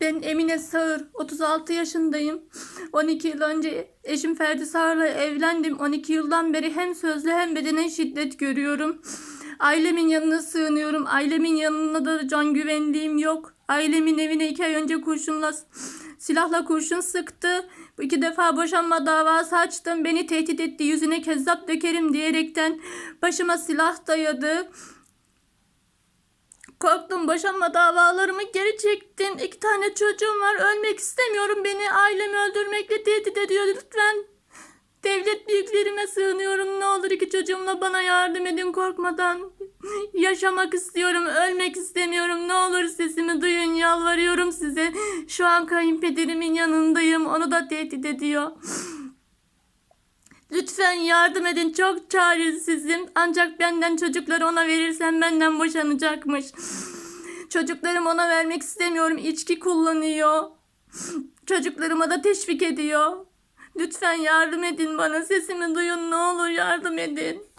Ben Emine Sağır, 36 yaşındayım. 12 yıl önce eşim Ferdi Sağır'la evlendim. 12 yıldan beri hem sözlü hem bedenen şiddet görüyorum. Ailemin yanına sığınıyorum. Ailemin yanına da can güvenliğim yok. Ailemin evine iki ay önce kurşunla, silahla kurşun sıktı. İki defa boşanma davası açtım. Beni tehdit etti. Yüzüne kezzap dökerim diyerekten başıma silah dayadı. Korktum boşanma davalarımı geri çektim. İki tane çocuğum var. Ölmek istemiyorum. Beni ailemi öldürmekle tehdit ediyor. Lütfen devlet büyüklerime sığınıyorum. Ne olur iki çocuğumla bana yardım edin korkmadan. Yaşamak istiyorum. Ölmek istemiyorum. Ne olur sesimi duyun. Yalvarıyorum size. Şu an kayınpederimin yanındayım. Onu da tehdit ediyor. Lütfen yardım edin. Çok çaresizim. Ancak benden çocukları ona verirsem benden boşanacakmış. Çocuklarım ona vermek istemiyorum. İçki kullanıyor. Çocuklarıma da teşvik ediyor. Lütfen yardım edin bana. Sesimi duyun. Ne olur yardım edin.